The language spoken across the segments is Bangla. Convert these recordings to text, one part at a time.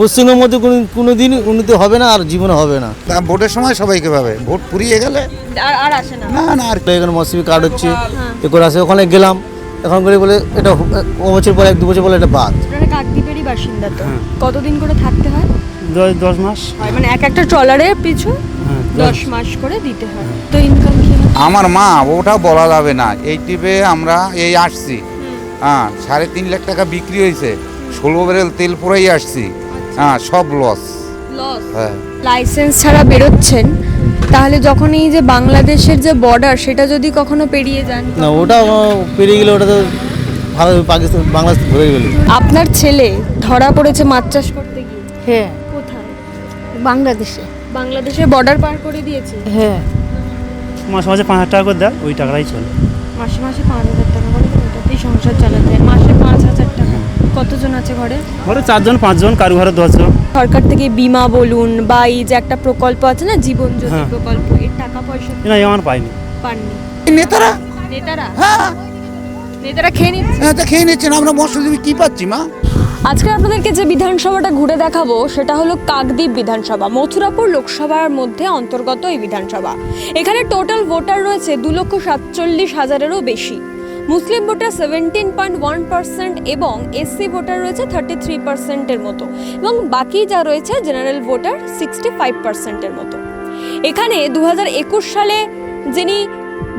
পশ্চিমবঙ্গের মধ্যে কোনো কোনো দিন উন্নতি হবে না আর জীবনে হবে না। তা ভোটের সময় সবাইকে পাবে। ভোট পুরিয়ে গেলে আর আর আসে না। না না আর এখানে মৌসুমি কার্ড হচ্ছে এ করে আসে ওখানে গেলাম এখন করে বলে এটা ও বছর পরে এক দু বছর পরে এটা বাদ। কাকদ্বীপেরই বাসিন্দা তো। কতদিন করে থাকতে হয়? দশ দশ মাস। মানে এক একটা ট্রলারের পিছু হ্যাঁ দশ। মাস করে দিতে হয়। তো ইনকাম আমার মা ওটা বলা যাবে না। এই টিপে আমরা এই আসছি। হ্যাঁ সাড়ে তিন লাখ টাকা বিক্রি হয়েছে ষোলো বেরেল তেল পুরাই আসছি। হ্যাঁ সব লস লস হ্যাঁ। লাইসেন্স ছাড়া বেরোচ্ছেন তাহলে যখন এই যে বাংলাদেশের যে বর্ডার সেটা যদি কখনো পেরিয়ে যান না ওটা পেরিয়ে গেলে ওটা তো ভালো পাকিস্তান বাংলাদেশ ধরে গেল। আপনার ছেলে ধরা পড়েছে মাছ চাষ করতে গিয়ে? হ্যাঁ। কোথায়? বাংলাদেশে। বাংলাদেশের বর্ডার পার করে দিয়েছে? হ্যাঁ। মাসে মাসে পাঁচ হাজার টাকা করে দেয় ওই টাকাটাই চলে। মাসে মাসে পাঁচ হাজার টাকা করে ওটাতেই সংসার চালাতে মাসে পাঁচ হাজার টাকা। কতজন আছে ঘরে? ঘরে চারজন পাঁচজন কারু ঘরে দশজন। সরকার থেকে বিমা বলুন বা এই যে একটা প্রকল্প আছে না জীবন জ্যোতি হ্যাঁ। প্রকল্প এর টাকা পয়সা না আমার পাইনি। পাননি। নেতারা? নেতারা? হ্যাঁ। নেতারা খেয়ে নিচ্ছে? হ্যাঁ তা খেয়ে নিচ্ছেন আমরা মৎস্যজীবী কি পাচ্ছি মা? আজকে আপনাদেরকে যে বিধানসভাটা ঘুরে দেখাবো সেটা হলো কাকদ্বীপ বিধানসভা মথুরাপুর লোকসভার মধ্যে অন্তর্গত এই বিধানসভা। এখানে টোটাল ভোটার রয়েছে দু লক্ষ সাতচল্লিশ হাজারেরও বেশি। মুসলিম voter seventeen point one percent এবং এসসি ভোটার রয়েছে থার্টি থ্রি পার্সেন্টের মতো। এবং বাকি যা রয়েছে জেনারেল ভোটার সিক্সটি ফাইভ পার্সেন্টের মতো। এখানে দু সালে যিনি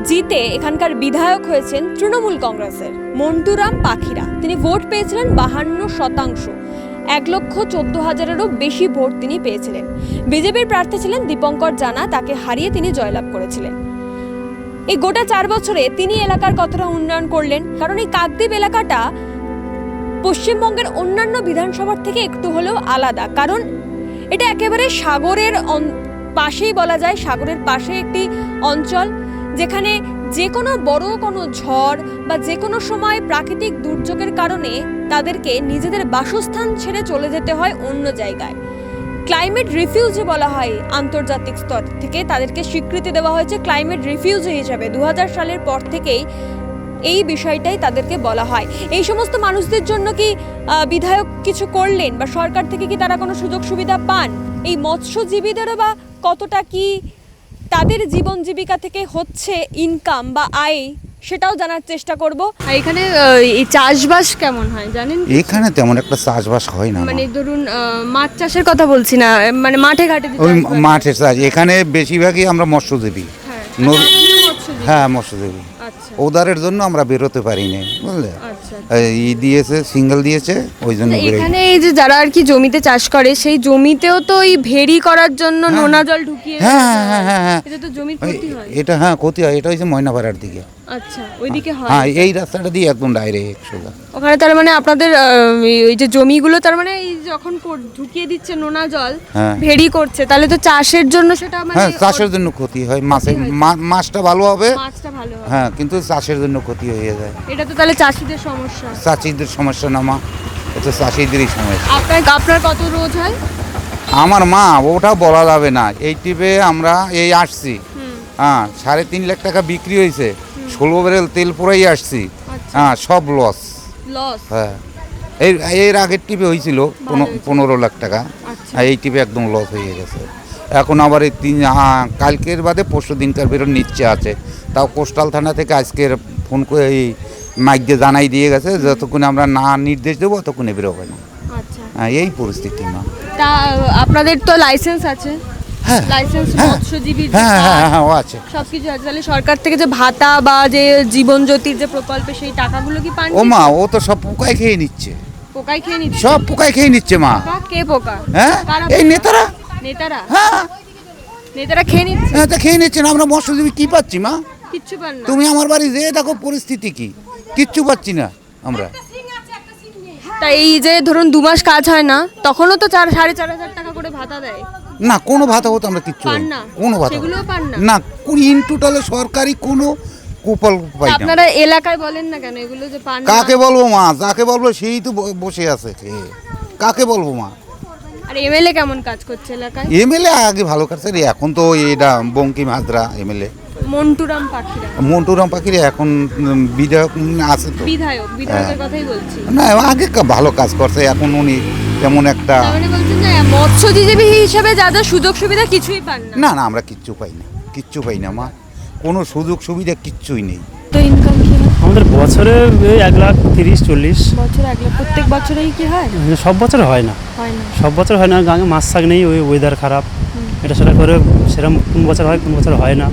জিতে এখানকার বিধায়ক হয়েছেন তৃণমূল কংগ্রেসের মন্টুরাম পাখিরা। তিনি ভোট পেয়েছিলেন বাহান্ন শতাংশ। এক লক্ষ চোদ্দ হাজারেরও বেশি ভোট তিনি পেয়েছিলেন। বিজেপির প্রার্থী ছিলেন দীপঙ্কর জানা, তাকে হারিয়ে তিনি জয়লাভ করেছিলেন। এই গোটা চার বছরে তিনি এলাকার কতটা উন্নয়ন করলেন? কারণ এই কাকদ্বীপ এলাকাটা পশ্চিমবঙ্গের অন্যান্য বিধানসভার থেকে একটু হলেও আলাদা। কারণ এটা একেবারে সাগরের পাশেই বলা যায়, সাগরের পাশে একটি অঞ্চল যেখানে যে কোনো বড় কোনো ঝড় বা যে কোনো সময় প্রাকৃতিক দুর্যোগের কারণে তাদেরকে নিজেদের বাসস্থান ছেড়ে চলে যেতে হয় অন্য জায়গায়। ক্লাইমেট রিফিউজি বলা হয়। আন্তর্জাতিক স্তর থেকে তাদেরকে স্বীকৃতি দেওয়া হয়েছে ক্লাইমেট রিফিউজি হিসাবে। দু হাজার সালের পর থেকেই এই বিষয়টাই তাদেরকে বলা হয়। এই সমস্ত মানুষদের জন্য কি বিধায়ক কিছু করলেন বা সরকার থেকে কি তারা কোনো সুযোগ সুবিধা পান? এই মৎস্যজীবীদেরও বা কতটা কি তাদের জীবন জীবিকা থেকে হচ্ছে ইনকাম বা আয় সেটাও জানার চেষ্টা করব। আর এখানে এই চাষবাস কেমন হয় জানেন? এখানে তেমন একটা চাষবাস হয় না মানে ধরুন মাছ চাষের কথা বলছি না মানে মাঠে ঘাটে ওই মাঠে চাষ এখানে বেশিরভাগই আমরা মৎস্যজীবী। হ্যাঁ মৎস্যজীবী? হ্যাঁ আচ্ছা। ওদারের জন্য আমরা বেরোতে পারি না বুঝলে? এই দিয়েছে সিঙ্গেল দিয়েছে ওই জন্য এখানে এই যে যারা আর কি জমিতে চাষ করে সেই জমিতেও তো এই ভেড়ি করার জন্য নোনা জল ঢুকিয়ে হ্যাঁ, হ্যাঁ, হ্যাঁ, হ্যাঁ। এটা তো জমির ক্ষতি হয়। এটা হ্যাঁ ক্ষতি হয়। এটা হচ্ছে ময়নাপাড়ার দিকে। আচ্ছা ওইদিকে হয় হ্যাঁ। এই রাস্তাটা দিয়ে একদম ডাইরেক্ট সোজা। ওখানে তার মানে আপনাদের ওই যে জমিগুলো তার মানে এই যখন ঢুকিয়ে দিচ্ছে নোনা জল হ্যাঁ। ভেড়ি করছে তাহলে তো চাষের জন্য সেটা মানে হ্যাঁ চাষের জন্য ক্ষতি হয়। মাছে মাছটা ভালো হবে। মাছটা ভালো হয় হ্যাঁ কিন্তু চাষের জন্য ক্ষতি হয়ে যায়। এটা তো তাহলে চাষিদের সমস্যা। চাষিদের সমস্যা না মা। এটা চাষিদেরই সমস্যা। আপনার আপনার কত রোজ হয়? আমার মা ওটা বলা যাবে না। এই টিপে আমরা এই আসছি। হ্যাঁ সাড়ে তিন লাখ টাকা বিক্রি হয়েছে। ষোলো বেরেল তেল পুরাই আসছি। আচ্ছা। হ্যাঁ সব লস লস হ্যাঁ। এই এর আগের টিপে হয়েছিল পনেরো- লাখ টাকা। আচ্ছা। এই টিপে একদম লস হয়ে গেছে। এখন আবার এই তিন হ্যাঁ, কালকের বাদে পরশু দিনকার বেরোর নিচ্ছে আছে। তাও কোস্টাল থানা থেকে আজকের ফোন করে এই মাইক দিয়ে জানাই দিয়ে গেছে যতক্ষণে আমরা না নির্দেশ দেবো ততক্ষণে বেরোবে না। আচ্ছা। হ্যাঁ এই পরিস্থিতি না। তা আপনাদের তো লাইসেন্স আছে। হ্যাঁ। লাইসেন্স হ্যাঁ। হ্যাঁ হ্যাঁ হ্যাঁ ও আছে। সবকিছু আছে। তাহলে সরকার থেকে যে ভাতা বা যে জীবন জ্যোতির যে প্রকল্পে সেই টাকাগুলো কি পান ও মা ও তো সব পোকায় খেয়ে নিচ্ছে। পোকায় খেয়ে নিচ্ছে? সব পোকায় খেয়ে নিচ্ছে মা। কে পোকা? হ্যাঁ? এই নেতারা? নেতারা? হ্যাঁ। নেতারা খেয়ে নিচ্ছে? হ্যাঁ তা খেয়ে নিচ্ছে না। আমরা মৎস্যজীবী কি পাচ্ছি মা? কিচ্ছু পান না। তুমি আমার বাড়ি যেয়ে দেখো পরিস্থিতি কি। কিচ্ছু পাচ্ছি না আমরা। তা এই যে ধরুন দু মাস কাজ হয় না তখনও তো চার সাড়ে চার হাজার টাকা করে ভাতা দেয়। না কোনো ভাতা হতো আমরা কিচ্ছু পান পাই না? কোনো ভাতা সেগুলোও পান না? না ইন টোটালে সরকারি কোনো কুপল পাই না। আপনারা এলাকায় বলেন না কেন এগুলো যে পান না? কাকে বলব মা? যাকে বলব সেই তো ব- বসে আছে। কাকে বলব মা? আর এমএলএ কেমন কাজ করছে এলাকায়? এমএলএ আগে ভালো রে এখন তো এটা বঙ্কিম হাজরা এমএলএ। মন্টুরাম পাখিরা। মন্টুরাম পাখিরে এখন বিধায়ক আছে তো। বিধায়ক বিধায়কের কথাই বলছি। না আগে ভালো কাজ করছে এখন উনি তেমন একটা মানে বলছেন যে মৎস্যজীবী হিসেবে যা যা সুযোগ সুবিধা কিছুই পান না। না না আমরা কিচ্ছু পাই না কিচ্ছু পাই না মা। কোনো সুযোগ সুবিধা কিচ্ছুই নেই। তো ইনকাম কি আমাদের বছরে এক লাখ তিরিশ চল্লিশ। বছর এক লাখ প্রত্যেক বছরেই কি হয়? সব বছর হয় না। হয় না। সব বছর হয় না গাঙে মাছ শাক নেই ওই ওয়েদার খারাপ। এটা সেটা করে সেরকম কোন বছর হয় কোন বছর হয় না।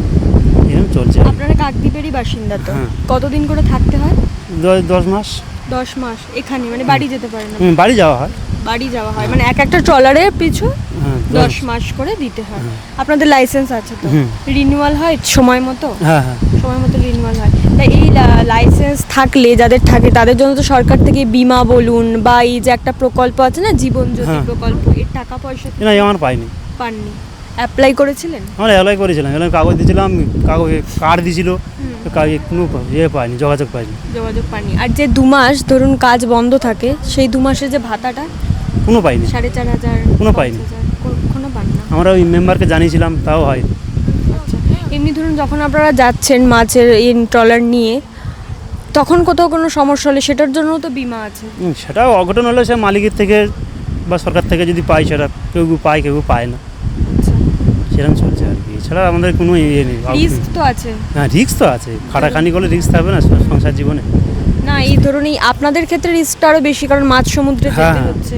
এরকম চলছে। আপনারা কাকদ্বীপেরই বাসিন্দা তো? হ্যাঁ। কতদিন করে থাকতে হয়? দ- দশ মাস। দশ মাস। এখানে মানে বাড়ি যেতে পারে না? হুম, বাড়ি যাওয়া হয়। বাড়ি যাওয়া হয়। মানে এক একটা ট্রলারের পিছু হ্যাঁ দশ মাস। করে দিতে হয়। আপনাদের লাইসেন্স আছে তো? হুম। রিনিউয়াল হয় সময় মতো? হ্যাঁ হ্যাঁ। সময় মতো রিনিউয়াল হয়। তাই এই লাইসেন্স থাকলে যাদের থাকে তাদের জন্য তো সরকার থেকে বিমা বলুন বা এই যে একটা প্রকল্প আছে না জীবন জ্যোতি হ্যাঁ। প্রকল্প এর টাকা পয়সা না আমার পাইনি। পাননি। অ্যাপ্লাই করেছিলেন? আমরা অ্যাপ্লাই করেছিলাম। এলাম কাগজ দিয়েছিলাম কাগজ কার্ড দিয়েছিল। কাগজ কোনো ইয়ে পাইনি যোগাযোগ পাইনি। যোগাযোগ পাননি আর যে দু মাস ধরুন কাজ বন্ধ থাকে সেই দু মাসের যে ভাতাটা? কোনো পাইনি। সাড়ে চার হাজার কোনো পাইনি। কোনো পান না। আমরা ওই মেম্বারকে জানিয়েছিলাম তাও হয়। আচ্ছা এমনি ধরুন যখন আপনারা যাচ্ছেন মাছের এই ট্রলার নিয়ে তখন কোথাও কোনো সমস্যা হলে সেটার জন্যও তো বিমা আছে। সেটাও অঘটন হলে সে মালিকের থেকে বা সরকার থেকে যদি পাই সেটা কেউ পায় কেউ পায় না। সেরকম চলছে আর কি। এছাড়া আমাদের কোনো ইয়ে নেই রিস্ক তো আছে। হ্যাঁ রিস্ক তো আছে। খাটাখানি করলে রিস্ক থাকবে না সংসার জীবনে। না এই ধরুন এই আপনাদের ক্ষেত্রে রিস্কটা আরও বেশি কারণ মাছ সমুদ্রে যেতে হ্যাঁ, হচ্ছে।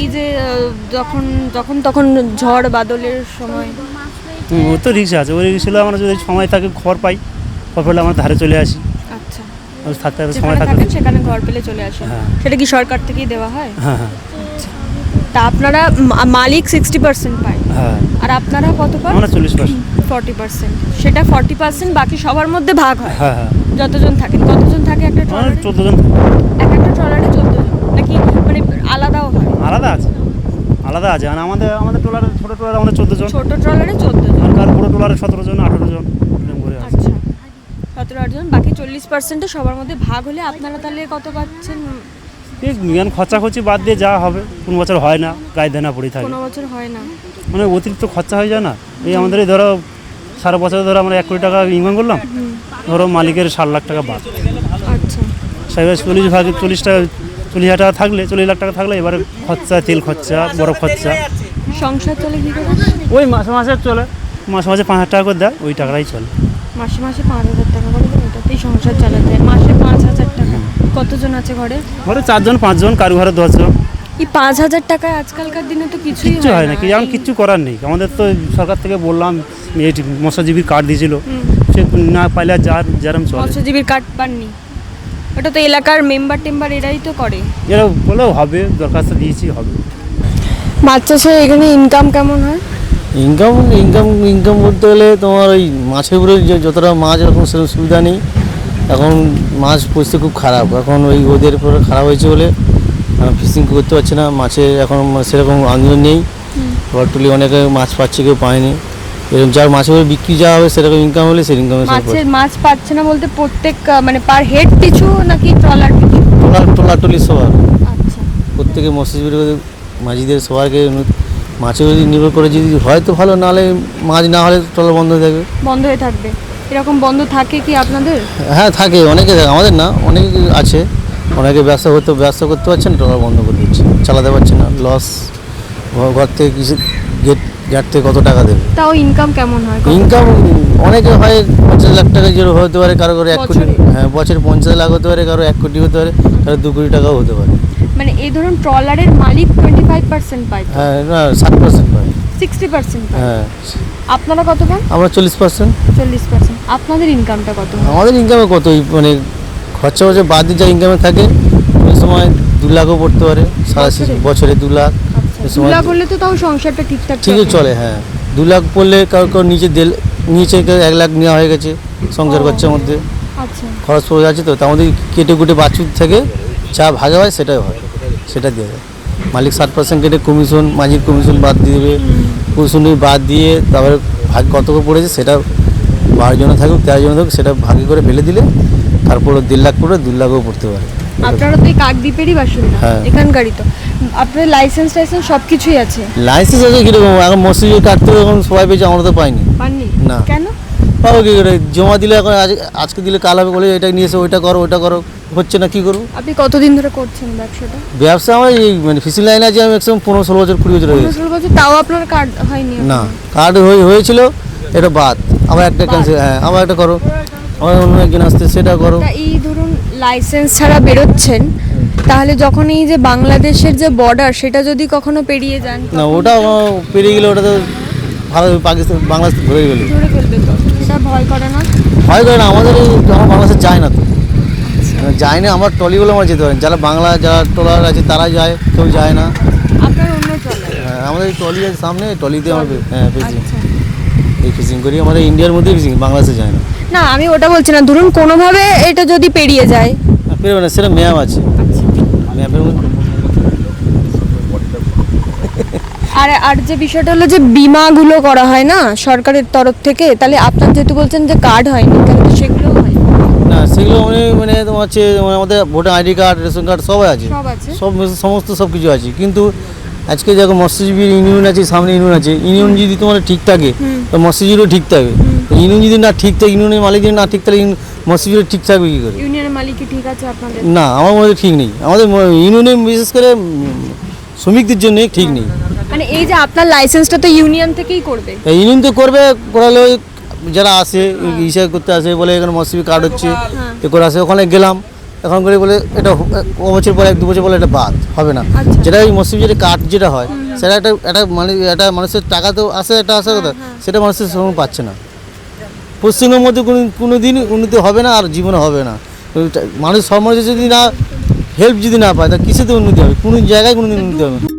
এই যে যখন যখন তখন ঝড় বাদলের সময়। ওর তো রিক্স আছে। ওই রিক্স হলে আমরা যদি সময় থাকে খড় পাই খড় পেলে আমরা ধারে চলে আসি। আচ্ছা। থাকতে হবে সময় থাকতে সেখানে ঘর পেলে চলে আসেন। হ্যাঁ। সেটা কি সরকার থেকেই দেওয়া হয়? হ্যাঁ হ্যাঁ। তা আপনারা মালিক সিক্সটি পার্সেন্ট পায়। হ্যাঁ। আর আপনারা কত পান আমরা চল্লিশ পার্সেন্ট ফর্টি পার্সেন্ট সেটা ফর্টি পার্সেন্ট বাকি সবার মধ্যে ভাগ হয়। হ্যাঁ হ্যাঁ। যতজন থাকেন। কতজন থাকে একটা আমরা ট্রলারে? চোদ্দ জন এক একটা ট্রলারে চোদ্দ জন নাকি মানে আলাদাও হয়? আলাদা আছে। আলাদা আছে। আর আমাদের আমাদের টোলারে ছোটো টোলারে আমাদের চোদ্দ জন ছোট ট্রলারে চোদ্দ জন আর কার বড়ো টোলারে সতেরো জন আঠেরো জন আচ্ছা। সতেরো আটজন বাকি চল্লিশ পার্সেন্টে সবার মধ্যে ভাগ হলে আপনারা তাহলে কত পাচ্ছেন? জ্ঞান খরচাখরচি বাদ দিয়ে যাওয়া হবে কোন বছর হয় না গায়ে দেনা পড়ে থাকে। কোনো বছর হয় না। মানে অতিরিক্ত খরচা হয়ে যায় না? এই আমাদের এই ধরো সারা বছর ধরো আমরা এক কোটি টাকা ইনকাম করলাম ধরো মালিকের ষাট লাখ টাকা বাদ। আচ্ছা। সাহেবের চল্লিশ ভাগে চল্লিশ টাকা চল্লিশ হাজার টাকা থাকলে চল্লিশ লাখ টাকা থাকলে এবারে খরচা তেল খরচা বড় খরচা। সংসার চলে কী ওই মাসে মাসে চলে মাসে মাসে পাঁচ হাজার টাকা করে দেয় ওই টাকাটাই চলে। মাসে মাসে পাঁচ হাজার টাকা করে দেন ওটাতেই সংসার চালাতে মাসে কতজন আছে ঘরে? ঘরে চারজন পাঁচজন কারু ঘরে দশজন। এই পাঁচ হাজার টাকায় আজকালকার দিনে তো কিছুই কিচ্ছু হয় না কি যেমন কিচ্ছু করার নেই। আমাদের তো সরকার থেকে বললাম এই মৎস্যজীবীর কার্ড দিয়েছিল সে না পাইলে আর যার যেরম চলে। মৎস্যজীবীর কার্ড পাননি। ওটা তো এলাকার মেম্বার টেম্বার এরাই তো করে। এরা বলেও হবে দরখাস্ত দিয়েছি হবে। মাছ চাষে এখানে ইনকাম কেমন হয়? ইনকাম ইনকাম ইনকাম বলতে গেলে তোমার ওই মাছের উপরে যে যতটা মাছ এরকম সেরকম সুবিধা নেই। এখন মাছ পরিস্থিতি খুব খারাপ। এখন ওই ওদের উপরে খারাপ হয়েছে বলে ফিশিং করতে পারছে না। মাছের এখন সেরকম আন্দোলন নেই। টলি অনেকে মাছ পাচ্ছে কেউ পায়নি। এরকম যার মাছের উপরে বিক্রি যাওয়া হবে সেরকম ইনকাম হলে সেই ইনকাম মাছের মাছ পাচ্ছে না বলতে প্রত্যেক মানে পার হেড পিছু নাকি ট্রলার পিছু টোলা টোলা টলি সবার। আচ্ছা। প্রত্যেকে মৎস্যজীবীর মাঝিদের সবারকে মাছের নির্ভর করে যদি হয় তো ভালো নাহলে মাছ না হলে ট্রলার বন্ধ হয়ে থাকবে বন্ধ হয়ে থাকবে। এরকম বন্ধ থাকে কি আপনাদের? হ্যাঁ থাকে। অনেকে থাকে। আমাদের না অনেকে আছে। অনেকে ব্যবসা করতে ব্যবসা করতে পারছে না ট্রলার বন্ধ করে দিচ্ছে। চালাতে পারছে না। লস ঘর থেকে কিছু গেট গেট থেকে কত টাকা দেবে? তাও ইনকাম কেমন হয়? ইনকাম অনেকে হয় পঞ্চাশ লাখ টাকা জিরো হতে পারে কারও কারও এক কোটি। হ্যাঁ বছরে পঞ্চাশ লাখ হতে পারে কারও এক কোটি হতে পারে কারও দু কোটি টাকাও হতে পারে। মানে এই ধরুন ট্রলারের মালিক টোয়েন্টি ফাইভ পার্সেন্ট পায় হ্যাঁ না ষাট পার্সেন্ট পায়। সিক্সটি পার্সেন্ট হ্যাঁ। আপনারা কত পান? আমরা চল্লিশ পার্সেন্ট চল্লিশ পার্সেন্ট আপনাদের ইনকামটা কত আমাদের ইনকামে কত? মানে খরচা খরচা বাদ দিয়ে যা ইনকামে থাকে ওই সময় দু লাখও পড়তে পারে সারা বছরে? বছরে দু লাখ। আচ্ছা এই দু লাখ করলে তো তাও সংসারটা ঠিকঠাক ঠিকই চলে। হ্যাঁ। দু লাখ পড়লে কারও কারও নিচে দেড় নিচে এক লাখ নেওয়া হয়ে গেছে সংসার খরচার মধ্যে। আচ্ছা। খরচ পড়ে যাচ্ছে তো মধ্যে কেটে কুটে বাছুর থেকে যা ভাগে হয় সেটাই হয় সেটা দিয়ে দেয় মালিক ষাট পার্সেন্ট কেটে কমিশন মাঝির কমিশন বাদ দিয়ে দেবে। কমিশনি বাদ দিয়ে তারপরে ভাগ কত করে পড়েছে সেটা বারো জন থাকুক তেরো জন থাকুক সেটা ভাগে করে ফেলে দিলে তারপর দেড় লাখ পড়ে দু লাখও পড়তে পারে। আপনারা তো এই কাকদ্বীপেরই বাসিন্দা হ্যাঁ। এখানকারই তো। আপনাদের লাইসেন্স টাইসেন্স সব কিছুই আছে? লাইসেন্স আছে কীরকম? এখন মসজিদে কাটতে এখন সবাই পেয়েছে আমরা তো পাইনি। পাননি? না। কেন? পাবো কি করে? জমা দিলে এখন আজ আজকে দিলে কাল হবে বলে এটা নিয়ে এসে ওইটা করো ওইটা করো। হচ্ছে না কী করব? আপনি কতদিন ধরে করছেন ব্যবসাটা? ব্যবসা আমার এই মানে ফিসিং লাইনে আছে আমি একদম পনেরো ষোলো বছর কুড়ি বছর হয়ে গেছে। ষোলো বছর তাও আপনার কার্ড হয়নি না কার্ড হয়ে হয়েছিল এটা বাদ। আবার একটা ক্যান্সেল হ্যাঁ আবার একটা করো। আমার অন্য একজন আসতে সেটা করো। এই ধরুন লাইসেন্স ছাড়া বেরোচ্ছেন তাহলে যখন এই যে বাংলাদেশের যে বর্ডার সেটা যদি কখনো পেরিয়ে যান না ওটা পেরিয়ে গেলে ওটা তো ভালো পাকিস্তান বাংলাদেশ ধরে গেলে। ধরে ফেলবে তো সেটা ভয় করে না? ভয় করে না আমাদের এই আমার বাংলাদেশে যায় না তো। যায় না আমার টলিগুলো আমরা যেতে পারি যারা বাংলা যারা ট্রলার আছে তারা যায় কেউ যায় না। আপনার অন্য হ্যাঁ, আমাদের টলি আছে সামনে টলিতে আমার হ্যাঁ ফিশিং আচ্ছা। এই ফিশিং করি আমাদের ইন্ডিয়ার মধ্যে ফিশিং বাংলাদেশে যায় না। না আমি ওটা বলছি না ধরুন কোনোভাবে এটা যদি পেরিয়ে যায়। পেরোবে না সেটা ম্যাপ আছে। ম্যাপের মধ্যে আর আর যে বিষয়টা হলো যে বিমাগুলো করা হয় না সরকারের তরফ থেকে তাহলে আপনার যেহেতু বলছেন যে কার্ড হয়নি তাহলে তো না সেগুলো মানে মানে তোমার হচ্ছে মানে আমাদের voter ID card ration card সব আছে। সব সমস্ত সব কিছু আছে। কিন্তু আজকে দেখো মৎস্যজীবীর ইউনিয়ন আছে সামনে ইউনিয়ন আছে। ইউনিয়ন যদি তোমার ঠিক থাকে তো মৎস্যজীবীরও ঠিক থাকবে ইউনিয়ন যদি না ঠিক থাকে ইউনিয়নের মালিক যদি না ঠিক থাকে মৎস্যজীবীর ঠিক থাকবে কী করে? ইউনিয়নের মালিক ঠিক আছে আপনাদের? না আমার মনে হয় ঠিক নেই। আমাদের ইউনিয়নে বিশেষ করে শ্রমিকদের জন্য ঠিক নেই। মানে এই যে আপনার লাইসেন্সটা তো ইউনিয়ন থেকেই করবে। ইউনিয়ন তো করবে করালে ওই যারা আসে হিসাব করতে আসে বলে এখানে মৎস্যজীবী কার্ড হচ্ছে। তো করে আসে। ওখানে গেলাম এখন করে বলে এটা ও বছর পরে এক দু বছর বলে এটা বাদ হবে না। আচ্ছা। যেটা ওই মসজিদ যেটা কার্ড যেটা হয় সেটা একটা একটা মানে একটা মানুষের টাকা তো আসে একটা আসার কথা সেটা মানুষের সময় পাচ্ছে না। পশ্চিমবঙ্গের মধ্যে কোনো কোনো দিন উন্নতি হবে না আর জীবনে হবে না। মানুষ মানুষের যদি না হেল্প যদি না পায় তা কিসেতে উন্নতি হবে? কোনো জায়গায় কোনো দিন উন্নতি হবে না।